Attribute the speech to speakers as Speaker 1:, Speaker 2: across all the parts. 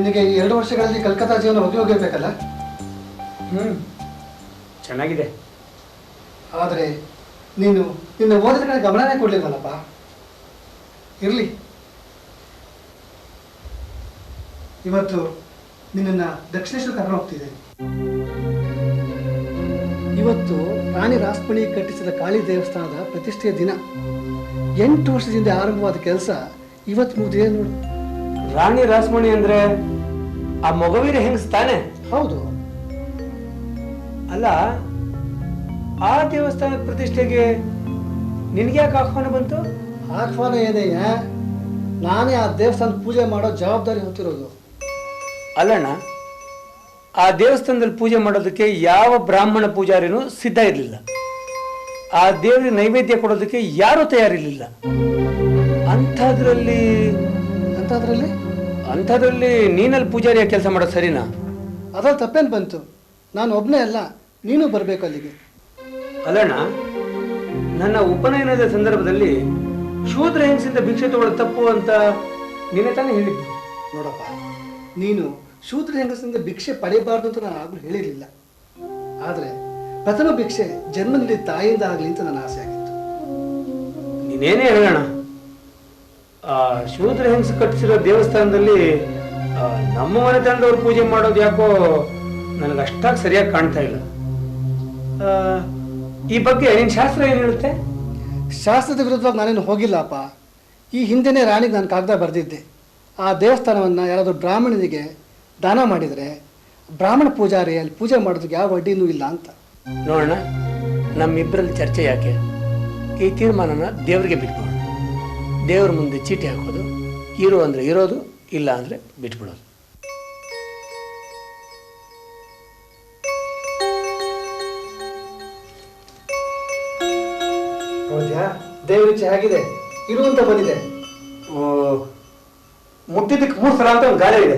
Speaker 1: ನಿನಗೆ ಈ ಎರಡು ವರ್ಷಗಳಲ್ಲಿ ಕಲ್ಕತ್ತಾ ಜೀವನ ಉದ್ಯೋಗ ಇರಬೇಕಲ್ಲ
Speaker 2: ಹ್ಮ್. ಚೆನ್ನಾಗಿದೆ.
Speaker 1: ಆದರೆ ನೀನು ನಿನ್ನ ಓದಿದ ಕಡೆ ಗಮನನೇ ಕೊಡ್ಲಿಲ್ವಲ್ಲಪ್ಪ? ಇರಲಿ. ಇವತ್ತು ನಿನ್ನನ್ನು ದಕ್ಷಿಣೇಶ್ವರ ಕರ್ಕೊಂಡು ಹೋಗ್ತಿದೆ ಇವತ್ತು ರಾಣಿ ರಾಸ್ಮಣಿ ಕಟ್ಟಿಸಿದ ಕಾಳಿ ದೇವಸ್ಥಾನದ ಪ್ರತಿಷ್ಠೆಯ ದಿನ. ಎಂಟು ವರ್ಷದಿಂದ ಆರಂಭವಾದ ಕೆಲಸ ಇವತ್ತು ಮುಗಿದಿದೆ ನೋಡು.
Speaker 2: ರಾಣಿ ರಾಸ್ಮಣಿ ಅಂದ್ರೆ ಆ ಮೊಗವೀರ ಹೆಂಗಸ್ತಾನೆ
Speaker 1: ಹೌದು.
Speaker 2: ಅಲ್ಲ ಆ ದೇವಸ್ಥಾನದ ಪ್ರತಿಷ್ಠೆಗೆ ನಿನ್ಗೆ ಯಾಕೆ ಆಹ್ವಾನ ಬಂತು?
Speaker 1: ಆಹ್ವಾನ ಏನಯ್ಯ ನಾನೇ ಆ ದೇವಸ್ಥಾನ ಪೂಜೆ ಮಾಡೋ ಜವಾಬ್ದಾರಿ ಹೊತ್ತಿರೋದು.
Speaker 2: ಅಲ್ಲಣ್ಣ ಆ ದೇವಸ್ಥಾನದಲ್ಲಿ ಪೂಜೆ ಮಾಡೋದಕ್ಕೆ ಯಾವ ಬ್ರಾಹ್ಮಣ ಪೂಜಾರಿನೂ ಸಿದ್ಧ ಇರಲಿಲ್ಲ. ಆ ದೇವರಿಗೆ ನೈವೇದ್ಯ ಕೊಡೋದಕ್ಕೆ ಯಾರೂ ತಯಾರಿರಲಿಲ್ಲ. ಅಂಥದ್ರಲ್ಲಿ
Speaker 1: ಅಂಥದ್ರಲ್ಲಿ?
Speaker 2: ಅಂಥದ್ರಲ್ಲಿ ನೀನಲ್ಲಿ ಪೂಜಾರಿಯ ಕೆಲಸ ಮಾಡೋದು ಸರಿನಾ?
Speaker 1: ಅದ್ರಲ್ಲಿ ತಪ್ಪೇನು ಬಂತು. ನಾನು ಒಬ್ಬನೇ ಅಲ್ಲ ನೀನು ಬರಬೇಕು ಅಲ್ಲಿಗೆ.
Speaker 2: ಅಲ್ಲಣ್ಣ ನನ್ನ ಉಪನಯನದ ಸಂದರ್ಭದಲ್ಲಿ ಶೂದ್ರ ಹೆಂಗಸಿಂದ ಭಿಕ್ಷೆ ತಗೊಳ್ಳೋದು ತಪ್ಪು ಅಂತ ನೀನೇ ತಾನೇ ಹೇಳಿದ್ದು.
Speaker 1: ನೋಡಪ್ಪ ನೀನು ಶೂದ್ರ ಹೆಂಗಸಿಂದ ಭಿಕ್ಷೆ ಪಡೆಯಬಾರ್ದು ಅಂತ ನಾನು ಆಗಲೂ ಹೇಳಿರಲಿಲ್ಲ. ಆದರೆ ಪ್ರಥಮ ಭಿಕ್ಷೆ ಜನ್ಮದಲ್ಲಿ ನೀಡಿದ ತಾಯಿಯಿಂದ ಆಗಲಿ ಅಂತ ನನ್ನ ಆಸೆ ಆಗಿತ್ತು.
Speaker 2: ನೀನೇನೇ ಹೇಳೋಣ ಶೂದ್ರ ಹಿಂಸ ಕಟ್ಟಿಸಿರೋ ದೇವಸ್ಥಾನದಲ್ಲಿ ನಮ್ಮ ಮನೆತನದವ್ರು ಪೂಜೆ ಮಾಡೋದು ಯಾಕೋ ನನಗೆ ಅಷ್ಟಾಗಿ ಸರಿಯಾಗಿ ಕಾಣ್ತಾ ಇಲ್ಲ. ಈ ಬಗ್ಗೆ ನಿನ್ನ ಶಾಸ್ತ್ರ ಏನು ಹೇಳುತ್ತೆ?
Speaker 1: ಶಾಸ್ತ್ರದ ವಿರುದ್ಧವಾಗಿ ನಾನೇನು ಹೋಗಿಲ್ಲಪ್ಪ. ಈ ಹಿಂದೆನೇ ರಾಣಿಗೆ ನಾನು ಕಾಗದ ಬರೆದಿದ್ದೆ. ಆ ದೇವಸ್ಥಾನವನ್ನು ಯಾರಾದರೂ ಬ್ರಾಹ್ಮಣನಿಗೆ ದಾನ ಮಾಡಿದರೆ ಬ್ರಾಹ್ಮಣ ಪೂಜಾರಿ ಅಲ್ಲಿ ಪೂಜೆ ಮಾಡೋದಕ್ಕೆ ಯಾವ ಅಡ್ಡಿನೂ ಇಲ್ಲ ಅಂತ.
Speaker 2: ನೋಡೋಣ ನಮ್ಮಿಬ್ಬರಲ್ಲಿ ಚರ್ಚೆ ಯಾಕೆ? ಈ ತೀರ್ಮಾನನ ದೇವರಿಗೆ ಬಿಟ್ಬಿಡೋಣ ದೇವ್ರ ಮುಂದೆ ಚೀಟಿ ಹಾಕೋದು, ಇರು ಅಂದರೆ ಇರೋದು, ಇಲ್ಲ ಅಂದರೆ ಬಿಟ್ಬಿಡೋದು.
Speaker 1: ಆಗಿದೆ. ಇರುವಂತ ಬಂದಿದೆ.
Speaker 2: ಮುಟ್ಟಿದ್ದಕ್ಕೆ ಮೂರು ಸಲ ಅಂತ ಒಂದು ಗಾಳಿ ಇದೆ.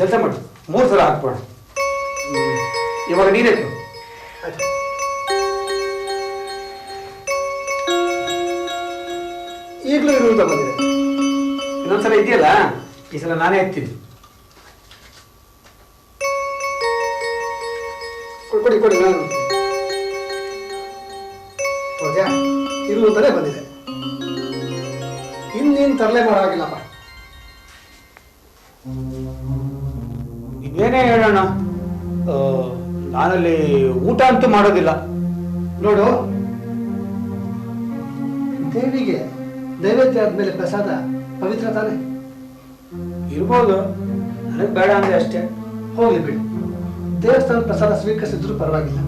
Speaker 2: ಕೆಲಸ ಮಾಡು. ಮೂರು ಸಲ ಹಾಕ್ಬೋಣ ಇವಾಗ ನೀನೇ ಕೊಡು.
Speaker 1: ಈಗಲೂ ಇರುವುದು ಬಂದಿದೆ.
Speaker 2: ಇನ್ನೊಂದ್ಸಲ ಇದೆಯಲ್ಲ ಈ ಸಲ ನಾನೇ ಎತ್ತೀನಿ
Speaker 1: ಕೊಡಿ ಕೊಡಿ ನಾನು ಹೌದ್ಯಾ ಇರುವಂತಾನೆ ಬಂದಿದೆ. ಇನ್ನೇನು ತರಲೆ ಮಾಡಾಗಿಲ್ಲಪ್ಪ
Speaker 2: ಇನ್ನೇನೇ ಹೇಳೋಣ? ನಾನಲ್ಲಿ ಊಟ ಅಂತೂ ಮಾಡೋದಿಲ್ಲ.
Speaker 1: ನೋಡು, ದೇವಿಗೆ ನೈವೇದ್ಯ ಆದ್ಮೇಲೆ ಪ್ರಸಾದ ಪವಿತ್ರ ತಾನೆ?
Speaker 2: ಇರ್ಬೋದು. ನನಗೆ ಬೇಡ ಅಂದ್ರೆ ಅಷ್ಟೇ.
Speaker 1: ಹೋಗ್ಲಿ ಬಿಡಿ. ದೇವಸ್ಥಾನ ಪ್ರಸಾದ ಸ್ವೀಕರಿಸಿದ್ರು ಪರವಾಗಿಲ್ಲ.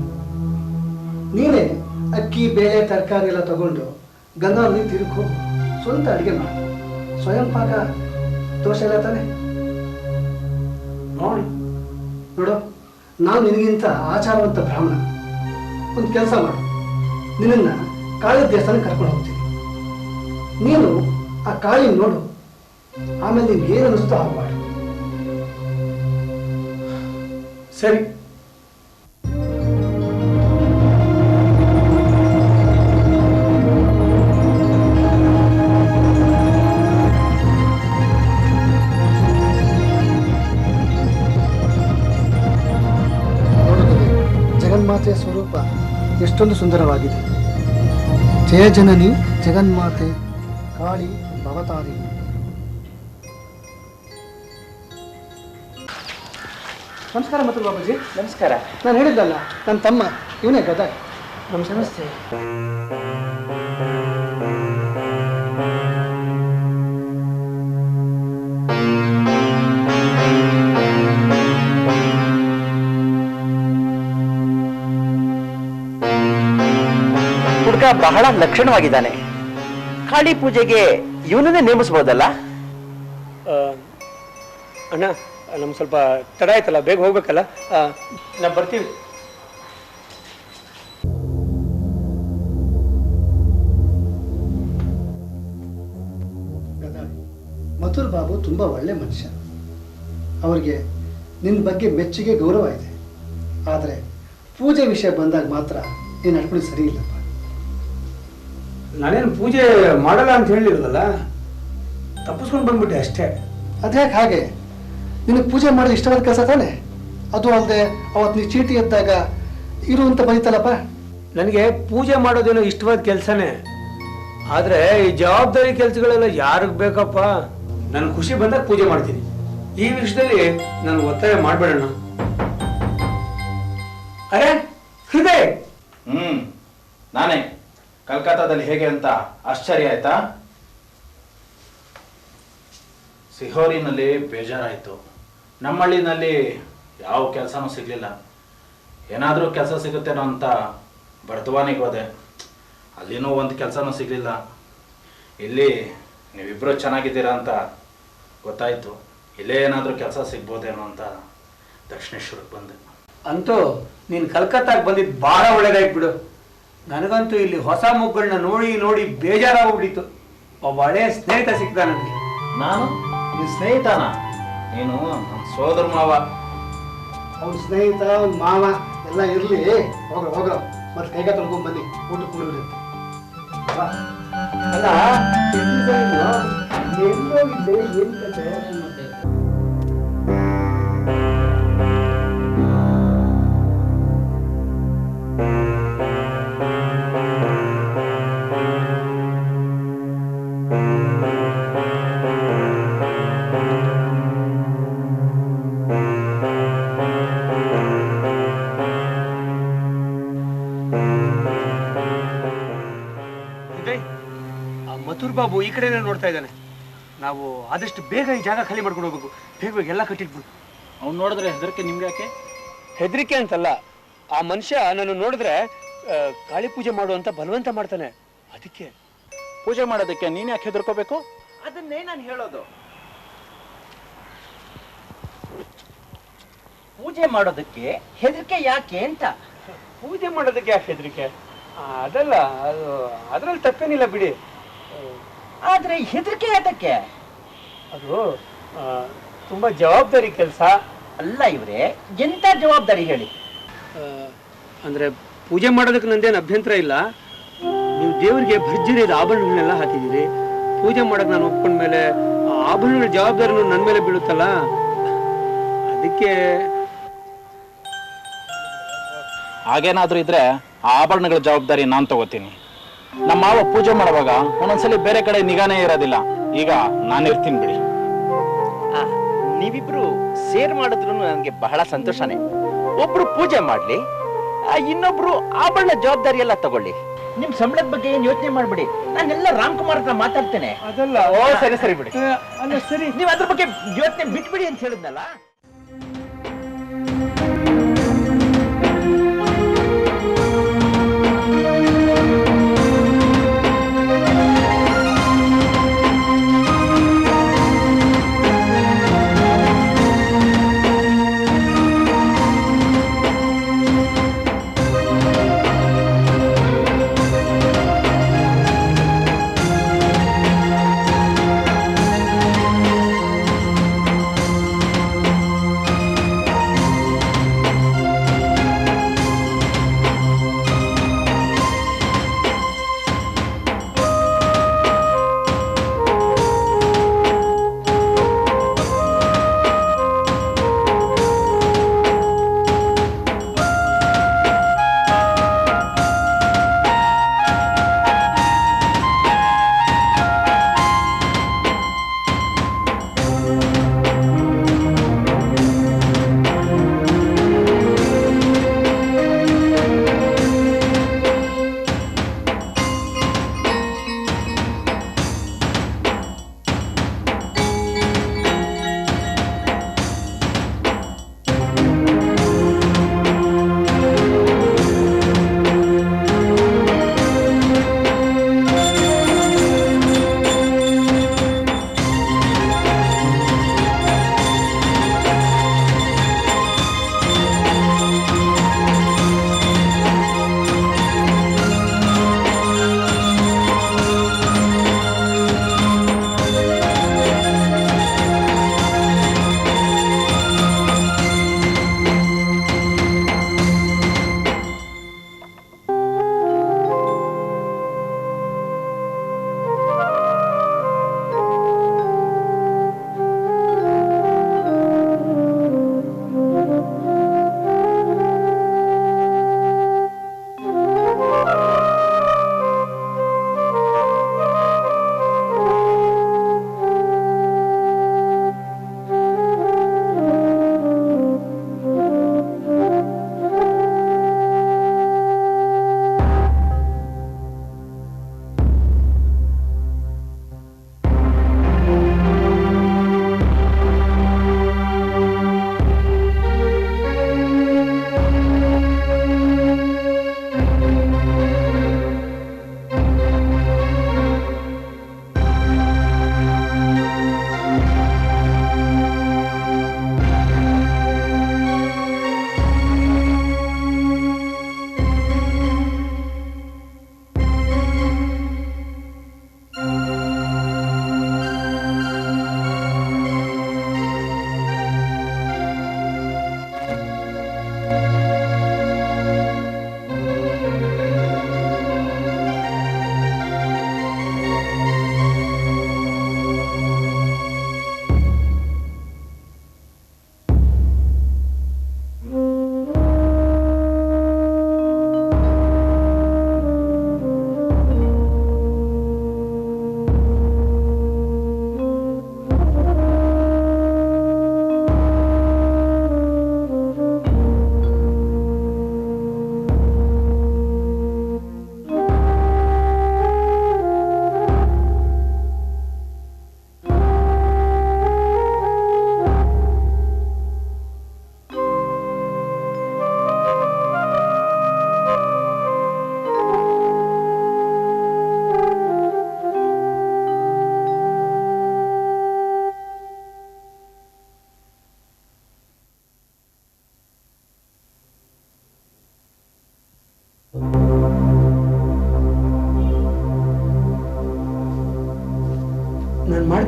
Speaker 1: ನೀನೇ ಅಕ್ಕಿ ಬೇಳೆ ತರಕಾರಿ ಎಲ್ಲ ತಗೊಂಡು ಗಂಗಾ ನದಿ ತಿರುಕು ಸ್ವಂತ ಅಡುಗೆ ಮಾಡು. ಸ್ವಯಂ ಪಾಕ ದೋಷ ಇಲ್ಲ ತಾನೆ?
Speaker 2: ನೋಡಿ.
Speaker 1: ನೋಡು ನಾನು ನಿನಗಿಂತ ಆಚಾರವಂತ ಬ್ರಾಹ್ಮಣ. ಒಂದು ಕೆಲಸ ಮಾಡು. ನಿನ್ನನ್ನು ಕಾಳಿ ದೇವಸ್ಥಾನಕ್ಕೆ ಕರ್ಕೊಂಡು ಹೋಗ್ತೀನಿ. ನೀನು ಆ ಕಾಳಿ ನೋಡು. ಆಮೇಲೆ ನೀನು ಏನು ಅನಿಸ್ತು ಹಾಗೆ
Speaker 2: ಸರಿ.
Speaker 1: ಜಗನ್ಮಾತೆಯ ಸ್ವರೂಪ ಎಷ್ಟೊಂದು ಸುಂದರವಾಗಿದೆ. ಜಯ ಜನನಿ ಜಗನ್ಮಾತೆ. ಕಾಳಿ ಭವತಾರಿ. ನಮಸ್ಕಾರ ಮತ್ತು ಬಾಬಾಜಿ
Speaker 3: ನಮಸ್ಕಾರ.
Speaker 1: ನಾನು ಹೇಳಿದ್ದಲ್ಲ ನನ್ನ ತಮ್ಮ ಇವನೇ ಗದಗ.
Speaker 3: ನಮಸ್ತೆ. ಹುಡುಗ ಬಹಳ ಲಕ್ಷಣವಾಗಿದ್ದಾನೆ. ಕಾಳಿ ಪೂಜೆಗೆ ಇವನನ್ನೇ ನೇಮಿಸ್ಬೋದಲ್ಲ?
Speaker 2: ಅಣ್ಣ ನಮ್ಗೆ ಸ್ವಲ್ಪ ತಡ ಆಯ್ತಲ್ಲ ಬೇಗ ಹೋಗ್ಬೇಕಲ್ಲ? ನಾವು ಬರ್ತೀವಿ
Speaker 1: ಮಥುರ್ ಬಾಬು ತುಂಬ ಒಳ್ಳೆ ಮನುಷ್ಯ. ಅವರಿಗೆ ನಿನ್ನ ಬಗ್ಗೆ ಮೆಚ್ಚುಗೆ ಗೌರವ ಇದೆ. ಆದರೆ ಪೂಜೆ ವಿಷಯ ಬಂದಾಗ ಮಾತ್ರ ನೀನು ನಡ್ಕೊಂಡು ಸರಿ ಇಲ್ಲಪ್ಪ
Speaker 2: ನಾನೇನು ಪೂಜೆ ಮಾಡಲ್ಲ ಅಂತ ಹೇಳಿರೋದಲ್ಲ ತಪ್ಪಿಸ್ಕೊಂಡು ಬಂದ್ಬಿಟ್ಟೆ ಅಷ್ಟೇ.
Speaker 1: ಅದ್ಯಾಕೆ ಹಾಗೆ? ನಿನಗೆ ಪೂಜೆ ಮಾಡೋದು ಇಷ್ಟವಾದ ಕೆಲಸ ತಾನೆ? ಅದು ಅಲ್ಲದೆ ಅವತ್ತು ನೀ ಚೀಟಿ ಎದ್ದಾಗ ಇರು ಅಂತ ಬರೀತಲ್ಲಪ್ಪ?
Speaker 2: ನನಗೆ ಪೂಜೆ ಮಾಡೋದೇನೋ ಇಷ್ಟವಾದ ಕೆಲಸನೇ. ಆದರೆ ಈ ಜವಾಬ್ದಾರಿ ಕೆಲಸಗಳೆಲ್ಲ ಯಾರಿಗೆ ಬೇಕಪ್ಪ? ನನ್ನ ಖುಷಿ ಬಂದಾಗ ಪೂಜೆ ಮಾಡ್ತೀನಿ. ಈ ವಿಷಯದಲ್ಲಿ ನಾನು ಒತ್ತಾಯ ಮಾಡಬೇಡಣ್ಣ. ಅರೆ ಹೃದಯ!
Speaker 4: ಹ್ಮ್ ನಾನೇ. ಕಲ್ಕತ್ತಾದಲ್ಲಿ ಹೇಗೆ ಅಂತ ಆಶ್ಚರ್ಯ ಆಯ್ತಾ? ಸಿಹೋರಿನಲ್ಲಿ ಬೇಜಾರಾಯಿತು. ನಮ್ಮಳ್ಳಿನಲ್ಲಿ ಯಾವ ಕೆಲಸನೂ ಸಿಗಲಿಲ್ಲ. ಏನಾದರೂ ಕೆಲಸ ಸಿಗುತ್ತೇನೋ ಅಂತ ಬರ್ತವಾನಿಗೆ ಹೋದೆ. ಅಲ್ಲಿನೂ ಒಂದು ಕೆಲಸನೂ ಸಿಗಲಿಲ್ಲ. ಇಲ್ಲಿ ನೀವಿಬ್ಬರು ಚೆನ್ನಾಗಿದ್ದೀರಾ ಅಂತ ಗೊತ್ತಾಯಿತು. ಇಲ್ಲೇ ಏನಾದರೂ ಕೆಲಸ ಸಿಗ್ಬೋದೇನೋ ಅಂತ ದಕ್ಷಿಣೇಶ್ವರಕ್ಕೆ ಬಂದೆ.
Speaker 2: ಅಂತೂ ನೀನು ಕಲ್ಕತ್ತಾಗ ಬಂದಿದ್ದು ಭಾಳ ಒಳ್ಳೇದಾಯ್ತು ಬಿಡು. ನನಗಂತೂ ಇಲ್ಲಿ ಹೊಸ ಮುಗ್ಗಳನ್ನ ನೋಡಿ ನೋಡಿ ಬೇಜಾರಾಗ್ಬಿಟ್ಟಿತ್ತು. ಒಬ್ಬ ಹಳೆ ಸ್ನೇಹಿತ ಸಿಕ್ತ ನನಗೆ.
Speaker 4: ನಾನು? ನಿನ್ನ ಸ್ನೇಹಿತನ? ನೀನು ನನ್ನ ಸೋದರ ಮಾವ.
Speaker 1: ಅವ್ನ ಸ್ನೇಹಿತ ಅವ್ನ ಮಾವ ಎಲ್ಲ ಇರಲಿ. ಹೋಗ ಹೋಗ್ರ ಮತ್ತೆ ಕೈಗ ತೊಳ್ಕೊಂಡ್ ಬನ್ನಿ. ಊಟ ಕೂಡಿಬಿಡಿ ಅಲ್ಲ ಎಲ್ಲೋಗಿದ್ದೆ ಏನ್ ಕತೆ?
Speaker 2: ಬಾಬು ಈ ಕಡೆನೇ ನೋಡ್ತಾ ಇದ್ದಾನೆ. ನಾವು ಆದಷ್ಟು ಬೇಗ ಈ ಜಾಗ ಖಾಲಿ ಮಾಡ್ಕೊಂಡು ಹೋಗ್ಬೇಕು. ಬೇಗ ಬೇಗ ಎಲ್ಲ ಕಟ್ಟಿಟ್ಬಿಡು.
Speaker 4: ಅವ್ನು ನೋಡಿದ್ರೆ ಹೆದರಿಕೆ ನಿಮ್ಗೆ ಯಾಕೆ?
Speaker 2: ಹೆದರಿಕೆ ಅಂತಲ್ಲ ಆ ಮನುಷ್ಯ ನಾನು ನೋಡಿದ್ರೆ ಆ, ಕಾಳಿ ಪೂಜೆ ಮಾಡು ಅಂತ ಬಲವಂತ ಮಾಡ್ತಾನೆ. ಅದಕ್ಕೆ.
Speaker 4: ಪೂಜೆ ಮಾಡೋದಕ್ಕೆ ನೀನ್ ಯಾಕೆ ಹೆದರ್ಕೋಬೇಕು?
Speaker 3: ಅದನ್ನೇ ನಾನು ಹೇಳೋದು. ಪೂಜೆ ಮಾಡೋದಕ್ಕೆ ಹೆದರಿಕೆ ಯಾಕೆ ಅಂತ?
Speaker 2: ಪೂಜೆ ಮಾಡೋದಕ್ಕೆ ಯಾಕೆ ಹೆದರಿಕೆ? ಅದಲ್ಲ ಅದು ಅದ್ರಲ್ಲಿ ತಪ್ಪೇನಿಲ್ಲ ಬಿಡಿ.
Speaker 3: ಆದ್ರೆ ಹೆದರಿಕೆ ಅದಕ್ಕೆ
Speaker 2: ಅದು ತುಂಬ ಜವಾಬ್ದಾರಿ ಕೆಲಸ.
Speaker 3: ಅಲ್ಲ ಇವ್ರೆ ಎಂತ ಜವಾಬ್ದಾರಿ ಹೇಳಿ?
Speaker 2: ಅಂದ್ರೆ ಪೂಜೆ ಮಾಡೋದಕ್ಕೆ ನಂದೇನು ಅಭ್ಯಂತರ ಇಲ್ಲ. ನೀವು ದೇವರಿಗೆ ಭರ್ಜರಿ ಆಭರಣಗಳನ್ನೆಲ್ಲ ಹಾಕಿದ್ದೀರಿ. ಪೂಜೆ ಮಾಡೋಕ್ಕೆ ನಾನು ಒಪ್ಕೊಂಡ ಮೇಲೆ ಆಭರಣಗಳ ಜವಾಬ್ದಾರಿನೂ ನನ್ನ ಮೇಲೆ ಬೀಳುತ್ತಲ್ಲ? ಅದಕ್ಕೆ
Speaker 4: ಹಾಗೇನಾದರೂ ಇದ್ರೆ ಆ ಆಭರಣಗಳ ಜವಾಬ್ದಾರಿ ನಾನು ತಗೋತೀನಿ. ನಮ್ಮ ಮಾವ ಪೂಜೆ ಮಾಡುವಾಗ ಒಂದೊಂದ್ಸಲಿ ಬೇರೆ ಕಡೆ ನಿಗಾನೇ ಇರೋದಿಲ್ಲ. ಈಗ ನಾನು ಇರ್ತೀನಿ ಬಿಡಿ.
Speaker 3: ಆ, ನೀವಿಬ್ರು ಸೇರ್ ಮಾಡಿದ್ರು ನನಗೆ ಬಹಳ ಸಂತೋಷನೇ. ಒಬ್ರು ಪೂಜೆ ಮಾಡ್ಲಿ ಆ, ಇನ್ನೊಬ್ರು ಆಭರಣ ಜವಾಬ್ದಾರಿ ಎಲ್ಲ ತಗೊಳ್ಳಿ. ನಿಮ್ ಸಂಬಳದ ಬಗ್ಗೆ ಏನ್ ಯೋಚನೆ ಮಾಡ್ಬಿಡಿ. ನಾನೆಲ್ಲ ರಾಮ್ಕುಮಾರ್ ಹತ್ರ ಮಾತಾಡ್ತೇನೆ.
Speaker 2: ಅದಲ್ಲ
Speaker 3: ಓ ಸರಿ ಸರಿ ಬಿಡಿ.
Speaker 2: ಅಲ್ಲ ಸರಿ.
Speaker 3: ನೀವ್ ಅದ್ರ ಬಗ್ಗೆ ಯೋಚನೆ ಬಿಟ್ಬಿಡಿ ಅಂತ ಹೇಳಿದ್ನಲ್ಲ.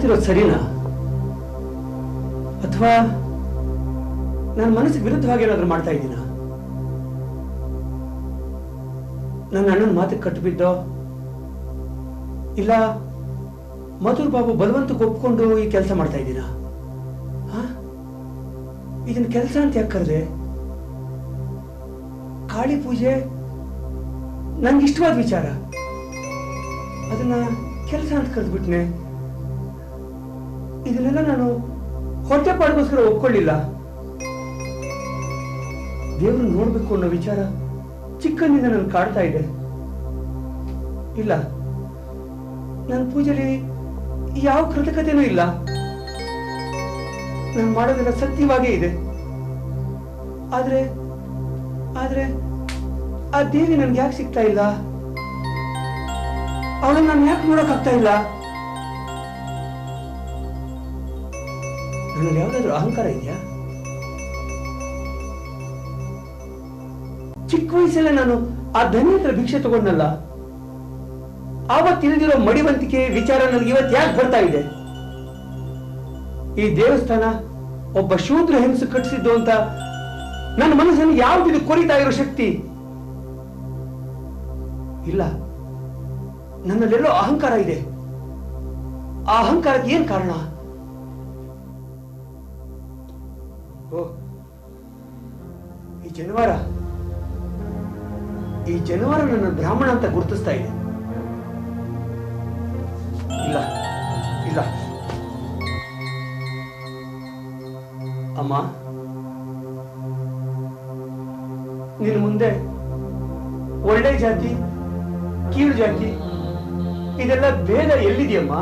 Speaker 2: ಮಾಡ್ತಿರೋದು ಸರಿನಾ? ಅಥವಾ ನನ್ನ ಮನಸ್ಸಿಗೆ ವಿರುದ್ಧವಾಗಿ ಏನಾದರೂ ಮಾಡ್ತಾ ಇದ್ದೀನಾ? ನನ್ನ ಅಣ್ಣನ ಮಾತಿಗೆ ಕಟ್ಟು ಇಲ್ಲ, ಮಧುರ್ ಬಾಬು ಬಲವಂತಕ್ಕೆ ಒಪ್ಕೊಂಡು ಈ ಕೆಲಸ ಮಾಡ್ತಾ ಇದ್ದೀನಾ? ಹಾ? ಇದನ್ನ ಕೆಲಸ ಅಂತ ಯಾಕಂದ್ರೆ ಕಾಳಿ ಪೂಜೆ ನನ್ಗೆ ಇಷ್ಟವಾದ ವಿಚಾರ. ಅದನ್ನ ಕೆಲಸ ಅಂತ ಕರೆದ್ಬಿಟ್ನೆ. ಇದನ್ನೆಲ್ಲ ನಾನು ಹೊಟ್ಟೆಪಾಡಿಗೋಸ್ಕರ ಒಪ್ಕೊಳ್ಳಿಲ್ಲ. ದೇವರು ನೋಡ್ಬೇಕು ಅನ್ನೋ ವಿಚಾರ ಚಿಕ್ಕನಿಂದ ನಾನು ಕಾಡ್ತಾ ಇದೆ. ಇಲ್ಲ ನನ್ನ ಪೂಜೆಲಿ ಯಾವ ಕೃತಕತೆನೂ ಇಲ್ಲ. ನಾನು ಮಾಡೋದೆಲ್ಲ ಸತ್ಯವಾಗೇ ಇದೆ. ಆದ್ರೆ ಆದ್ರೆ ಆ ದೇವಿ ನನ್ಗೆ ಯಾಕೆ ಸಿಗ್ತಾ ಇಲ್ಲ? ಅವಳನ್ನ ನಾನು ಯಾಕೆ ನೋಡಕ್ ಆಗ್ತಾ ಇಲ್ಲ? ನನ್ನಲ್ಲಿ ಯಾವ್ದಾದ್ರು ಅಹಂಕಾರ ಇದೆಯಾ? ಚಿಕ್ಕ ವಯಸ್ಸಲ್ಲೇ ನಾನು ಆ ಧನ್ಯತ್ರ ಭಿಕ್ಷೆ ತಗೊಂಡಲ್ಲ ಆವತ್ತು ತಿಳಿದಿರೋ ಮಡಿವಂತಿಕೆ ವಿಚಾರ ನನಗೆ ಇವತ್ತು ಯಾಕೆ ಬರ್ತಾ ಇದೆ? ಈ ದೇವಸ್ಥಾನ ಒಬ್ಬ ಶೂದ್ರ ಹೆಂಗಸು ಕಟ್ಟಿಸಿದ್ದು ಅಂತ ನನ್ನ ಮನಸ್ಸನ್ನು ಯಾವ್ದಿದು ಕೊರಿತಾ ಇರೋ ಶಕ್ತಿ? ಇಲ್ಲ. ನನ್ನಲ್ಲೆಲ್ಲೋ ಅಹಂಕಾರ ಇದೆ. ಆ ಅಹಂಕಾರಕ್ಕೆ ಏನ್ ಕಾರಣ? ಓ, ಈ ಜನವಾರ ಈ ಜನವಾರ ನನ್ನ ಬ್ರಾಹ್ಮಣ ಅಂತ ಗುರುತಿಸ್ತಾ ಇದೆ. ಇಲ್ಲ ಇಲ್ಲ. ಅಮ್ಮ ನಿನ್ನ ಮುಂದೆ ಒಳ್ಳೆ ಜಾತಿ, ಕೀಳು ಜಾತಿ, ಇದೆಲ್ಲ ಭೇದ ಎಲ್ಲಿದೆಯಮ್ಮ?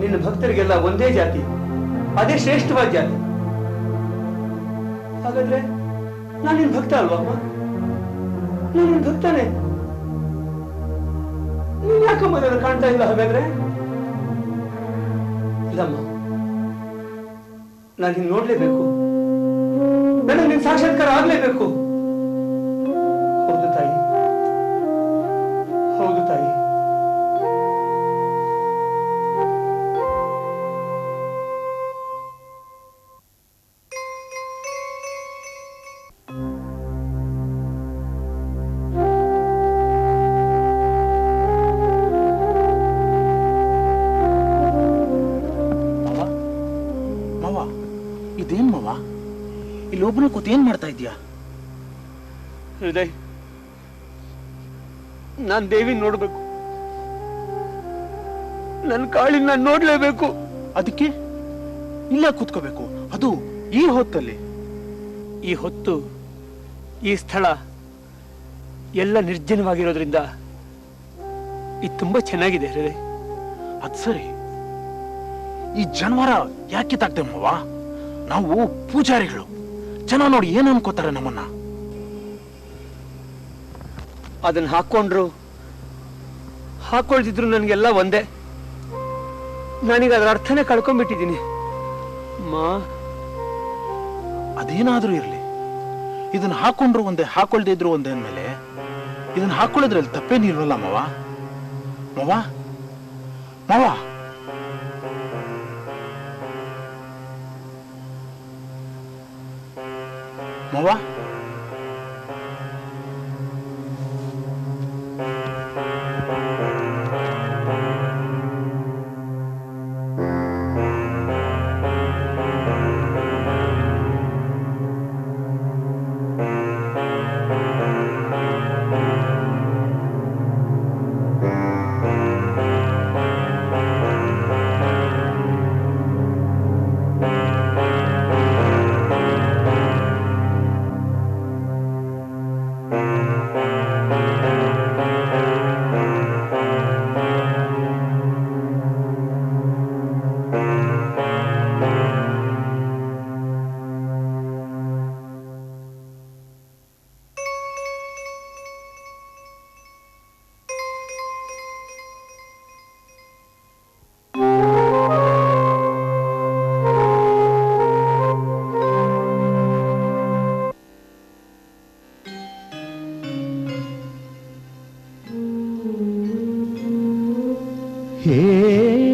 Speaker 2: ನಿನ್ನ ಭಕ್ತರಿಗೆಲ್ಲ ಒಂದೇ ಜಾತಿ. ಅದೇ ಶ್ರೇಷ್ಠವಾದ ಜಾತಿ ಹಾಗಾದ್ರೆ ನಾನು ನಿನ್ ಭಕ್ತ ಅಲ್ವಾ, ಅಮ್ಮ? ನಾನು ಭಕ್ತನೇ? ನೀನ್ ಯಾಕಮ್ಮ ನಾನು ಕಾಣ್ತಾ ಇಲ್ಲ ಹಾಗಾದ್ರೆ? ಇಲ್ಲಮ್ಮ, ನಾನು ನಿನ್ ನೋಡ್ಲೇಬೇಕು. ನನಗೆ ನಿನ್ ಸಾಕ್ಷಾತ್ಕಾರ ಆಗ್ಲೇಬೇಕು. ಹೌದು ತಾಯಿ. ಹೌದು ತಾಯಿ. ನಾನ್ ದೇವಿ ನೋಡ್ಬೇಕು. ನನ್ನ ಕಾಳಿನ ನಾನು ನೋಡ್ಲೇಬೇಕು.
Speaker 4: ಅದಕ್ಕೆ? ಇಲ್ಲ ಕೂತ್ಕೋಬೇಕು. ಅದು ಈ ಹೊತ್ತಲ್ಲಿ.
Speaker 2: ಈ ಹೊತ್ತು ಈ ಸ್ಥಳ ಎಲ್ಲ ನಿರ್ಜನವಾಗಿರೋದ್ರಿಂದ ಇದು ತುಂಬಾ ಚೆನ್ನಾಗಿದೆ ಹೇಳಿ
Speaker 4: ಅದ್ ಸರಿ. ಈ ಜನವರ ಯಾಕೆ ತಾಕ್ತೆ ಮಾವ? ನಾವು ಪೂಜಾರಿಗಳು. ಜನ ನೋಡಿ ಏನ್ ಅನ್ಕೋತಾರೆ ನಮ್ಮನ್ನ?
Speaker 2: ಅದನ್ನ ಹಾಕೊಂಡ್ರು ಹಾಕೊಳ್ತಿದ್ರು ನನಗೆಲ್ಲ ಒಂದೇ. ನಾನೀಗ ಅದರ ಅರ್ಥನೇ ಕಳ್ಕೊಂಡ್ಬಿಟ್ಟಿದ್ದೀನಿ. ಮಾ.
Speaker 4: ಅದೇನಾದ್ರೂ ಇರಲಿ. ಇದನ್ನ ಹಾಕೊಂಡ್ರು ಒಂದೇ, ಹಾಕೊಳ್ದೇ ಇದ್ರು ಒಂದೇ ಅಂದಮೇಲೆ ಇದನ್ನ ಹಾಕೊಳ್ಳೋದ್ರಲ್ಲಿ ತಪ್ಪೇನಿರಲ್ಲ ಮಾವ. ಮಾವ? ಮಾವ? ಮಾವ?
Speaker 5: Hey.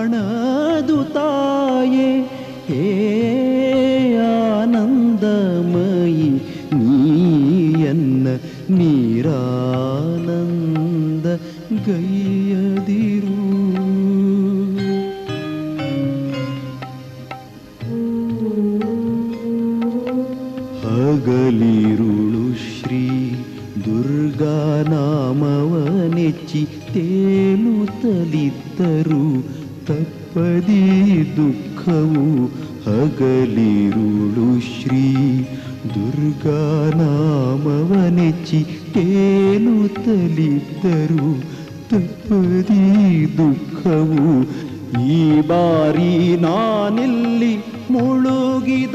Speaker 5: ಕಾಣದು ತಾಯೇ ಹೇ ಆನಂದಮಯಿ ನೀಯನ್ನ ನೀರಾನಂದ ನಾಮವ ಕೇನು ತಲಿದ್ದರು ತಪ್ಪದಿ ದುಃಖವು. ಈ ಬಾರಿ ನಾನಿಲ್ಲಿ ಮುಳುಗಿದರಂತೂ.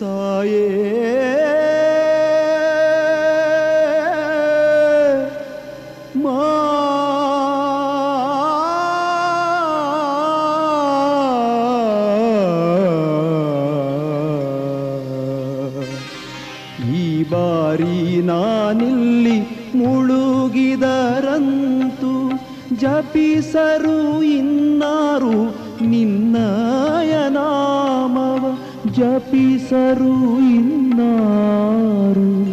Speaker 5: ತಾಯೇ ಜಪಿಸರು ಇನ್ನಾರು ನಿನ್ನಯ ನಾಮವ ಜಪಿಸರು ಇನ್ನಾರು.